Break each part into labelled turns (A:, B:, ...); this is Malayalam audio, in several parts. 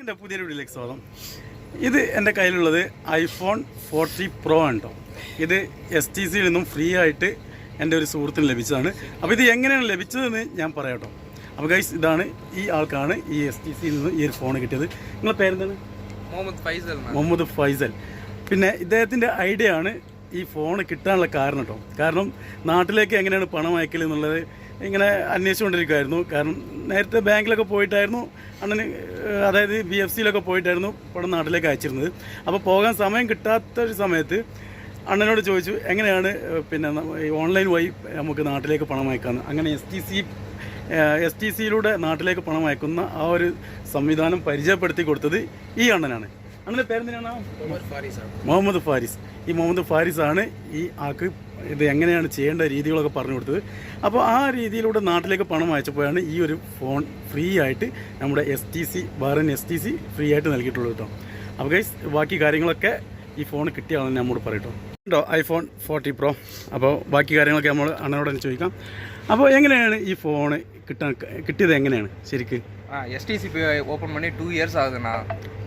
A: എന്റെ പുതിയൊരു വീഡിയോയിലേക്ക് സ്വാഗതം. ഇത് എന്റെ കയ്യിലുള്ളത് ഐഫോൺ ഫോർട്ടി പ്രോ ആണ് കേട്ടോ ഇത് എസ് ടി സിയിൽ നിന്നും ഫ്രീ ആയിട്ട് എന്റെ ഒരു സുഹൃത്തിന് ലഭിച്ചതാണ്. അപ്പോൾ ഇത് എങ്ങനെയാണ് ലഭിച്ചതെന്ന് ഞാൻ പറയാം കേട്ടോ അപ്പോൾ ഗൈസ് ഇതാണ് ഈ ആൾക്കാണ് ഈ എസ് ടി സിയിൽ നിന്ന് ഈ ഒരു ഫോൺ കിട്ടിയത്. നിങ്ങളെ പേരെന്താണ്?
B: മുഹമ്മദ് ഫൈസൽ.
A: മുഹമ്മദ് ഫൈസൽ. പിന്നെ ഇദ്ദേഹത്തിന്റെ ഐഡിയ ആണ് ഈ ഫോൺ കിട്ടാനുള്ള കാരണം കേട്ടോ കാരണം നാട്ടിലേക്ക് എങ്ങനെയാണ് പണം അയക്കൽ എന്നുള്ളത് ഇങ്ങനെ അന്വേഷിച്ചുകൊണ്ടിരിക്കുമായിരുന്നു കാരണം നേരത്തെ ബാങ്കിലൊക്കെ പോയിട്ടായിരുന്നു അണ്ണന് അതായത് ബി എഫ് സിയിലൊക്കെ പോയിട്ടായിരുന്നു പണം നാട്ടിലേക്ക് അയച്ചിരുന്നത്. അപ്പോൾ പോകാൻ സമയം കിട്ടാത്ത ഒരു സമയത്ത് അണ്ണനോട് ചോദിച്ചു എങ്ങനെയാണ് പിന്നെ ഓൺലൈൻ വഴി നമുക്ക് നാട്ടിലേക്ക് പണം അയക്കാമെന്ന് അങ്ങനെ S T C S T സിയിലൂടെ നാട്ടിലേക്ക് പണം അയക്കുന്ന ആ ഒരു സംവിധാനം പരിചയപ്പെടുത്തി കൊടുത്തത് ഈ അണ്ണനാണ്. അണ്ണന്റെ പേരെന്തിനാണ്? മുഹമ്മദ് ഫാരിസ് ഈ മുഹമ്മദ് ഫാരിസ്. ആണ് ഈ ആൾക്ക് ഇത് എങ്ങനെയാണ് ചെയ്യേണ്ട രീതികളൊക്കെ പറഞ്ഞു കൊടുത്തത്. അപ്പോൾ ആ രീതിയിലൂടെ നാട്ടിലേക്ക് പണം അയച്ചപ്പോഴാണ് ഈ ഒരു ഫോൺ ഫ്രീ ആയിട്ട് നമ്മുടെ S T C ബാറിൻ S T C free ആയിട്ട് നൽകിയിട്ടുള്ളത് കേട്ടോ. അപ്പോൾ ഗൈസ് ബാക്കി കാര്യങ്ങളൊക്കെ ഈ ഫോൺ കിട്ടിയാണെന്ന് നമ്മോട് പറയട്ടോ. കേട്ടോ ഐഫോൺ ഫോർട്ടി പ്രോ അപ്പോൾ ബാക്കി കാര്യങ്ങളൊക്കെ നമ്മൾ അണ്ണനോട് ചോദിക്കാം. അപ്പോൾ എങ്ങനെയാണ് ഈ ഫോൺ കിട്ടാൻ കിട്ടിയത് എങ്ങനെയാണ്? ശരിക്ക്.
B: ആ S T C P open பண்ணி டூ இயர்ஸ் ஆகுதுண்ணா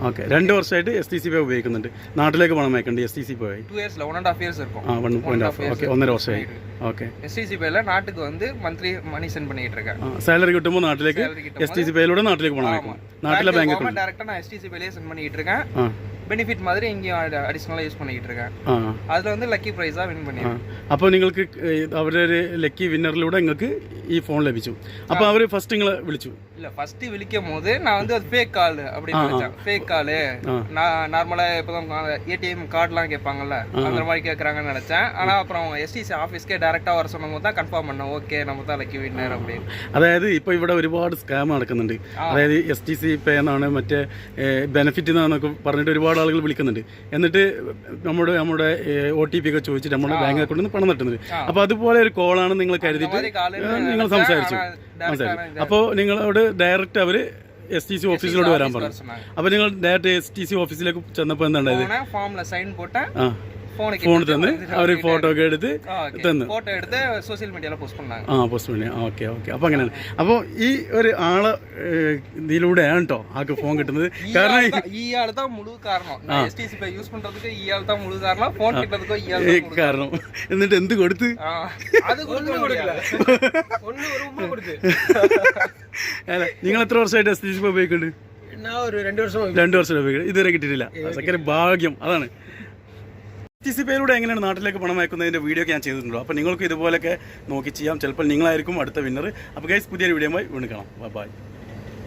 A: ഓക്കെ രണ്ട് വർഷമായിട്ട് എസ് ടി സി പേ ഉപയോഗിക്കുന്നുണ്ട് നാട്ടിലേക്ക് പണം അയക്കണ്ട് S T C pay
B: two இயர்ஸில் ஒன் அண்ட் ஆஃப் இயர்ஸ் இருக்கும்
A: ആ വൺ പോയിന്റ് ഹാഫ് ഓക്കെ ഒന്നര വർഷമായി ഓക്കെ
B: எஸ்டிசி பேல நாட்டுக்கு வந்து மந்த்லி மணி சென்ட் பண்ணிட்டு இருக்கேன்
A: ആ സാലറി കിട്ടുമ്പോൾ നാട്ടിലേക്ക്
B: Salary കിട്ടുമ്പോൾ
A: എസ് ടി സി പേയിലൂടെ നാട്ടിലേക്ക് പണം അയക്കും നാട്ടിലെ ബാങ്ക് അക്കൗണ്ട്
B: டேரக்டாக நான் எஸ்டிசி பேலே சென்ட் பண்ணிட்டு இருக்கேன்
A: ആ
B: பெனிஃபிட் மாதிரி இங்கேயும் அடிஷ்னலாக யூஸ் பண்ணிட்டு இருக்கேன்
A: ആ
B: அதில் வந்து லக்கி ப்ரைஸாக வின்
A: ആ
B: பண்ணியிருக்கேன்
A: അപ്പോൾ നിങ്ങൾക്ക് ഏഹ്, അവരുടെ ഒരു ലക്കി വിന്നറിലൂടെ നിങ്ങൾക്ക് ഈ ഫോൺ ലഭിച്ചു അപ്പോൾ അവർ ഫസ്റ്റ് നിങ്ങളെ വിളിച്ചു
B: இல்ல ஃபர்ஸ்ட் விழிக்கும் போது நான் வந்து அது ஃபேக் கால் அப்படின்னு நினைச்சேன் ஃபேக் கால் நான் நார்மலா இப்பதான் ஏடிஎம் கார்டுலாம் கேட்பாங்கல்ல அந்த மாதிரி கேட்கறாங்கன்னு நினைச்சேன் ஆனா அப்புறம் எஸ்டிசி ஆஃபீஸ்க்கே டேரக்டா வர சொன்னவங்க தான் கன்ஃபார்ம் பண்ணேன் ஓகே நம்ம தான் லக்கி வின்னர் அப்படின்னு
A: അതായത് ഇപ്പോൾ ഇവിടെ ഒരുപാട് സ്കാം നടക്കുന്നുണ്ട് അതായത് എസ് ടി സി പേ എന്നാണ് മറ്റേ ബെനിഫിറ്റ് എന്നാണെന്നൊക്കെ പറഞ്ഞിട്ട് ഒരുപാട് ആളുകൾ വിളിക്കുന്നുണ്ട് എന്നിട്ട് നമ്മുടെ നമ്മുടെ ഒ ടി പി ഒക്കെ ചോദിച്ചിട്ട് നമ്മുടെ ബാങ്ക് അക്കൗണ്ടിൽ നിന്ന് പണം തട്ടുന്നത്. അപ്പോൾ അതുപോലെ ഒരു കോളാണ് നിങ്ങൾ കരുതിട്ട് നിങ്ങൾ സംസാരിച്ചു. സംസാരിച്ചു. അപ്പോൾ നിങ്ങളോട് ഡയറക്റ്റ് അവർ എസ് ടി സി ഓഫീസിലോട്ട് വരാൻ പറഞ്ഞു. അപ്പോൾ നിങ്ങൾ ഡയറക്റ്റ് എസ് ടി സി ഓഫീസിലേക്ക് ചെന്നപ്പോൾ എന്താണ്
B: ഫോമിൽ സൈൻ പോട്ട. சைன் போட்டேன்
A: ആ
B: போனுக்கு
A: ഫോൺ തന്ന് അവർ ഫോട്ടോ ഒക്കെ എടുത്ത് തന്നു
B: போட்டோ எடுத்து சோஷியல் மீடியால போஸ்ட் பண்ணாங்க
A: ആ പോസ്റ്റ് பண்ணி ഓക്കെ ഓക്കെ അപ്പോൾ അങ്ങനെയാണ് അപ്പോൾ ഈ ഒരു ആളെ ഏഹ്, ഇതിലൂടെയാണ് കേട്ടോ ആൾക്ക് ഫോൺ കിട്ടുന്നത് കാരണം ഈ-
B: ഈ ആള് தான் முழு காரணம் நான் எஸ்டிசி பே யூஸ் பண்றதுக்கு ஈ ஆள் தான் முழு காரணம் போன் கிட்டதுக்கும் ஈ ஆள்
A: ഈ
B: தான் முழு
A: കാരണം എന്നിട്ട് എന്ത് കൊടുത്ത്
B: ஆ, அது ஒண்ணு கொடுக்கல ஒண்ணு ஒரு உண்மை கொடுத்து
A: അല്ല നിങ്ങൾ എത്ര വർഷമായിട്ട് എസ് ടി സി ഉപയോഗിക്കുന്നുണ്ട്
B: நான் ஒரு ரெண்டு வருஷம்
A: രണ്ട് വർഷം ഉപയോഗിക്കുന്നത് ഇതുവരെ കിട്ടിയിട്ടില്ല അതൊക്കെ ഭാഗ്യം അതാണ് ടി സി പേയിലൂടെ എങ്ങനെയാണ് നാട്ടിലേക്ക് പണം അയക്കുന്നതിന്റെ വീഡിയോ ഒക്കെ ഞാൻ ചെയ്തിട്ടുണ്ടോ അപ്പോൾ നിങ്ങൾക്ക് ഇതുപോലൊക്കെ നോക്കി ചെയ്യാം. ചിലപ്പോൾ നിങ്ങളായിരിക്കും അടുത്ത വിന്നർ അപ്പോൾ ഗൈസ് പുതിയൊരു വീഡിയോയുമായി വീണ്ടും കാണാം. ബൈ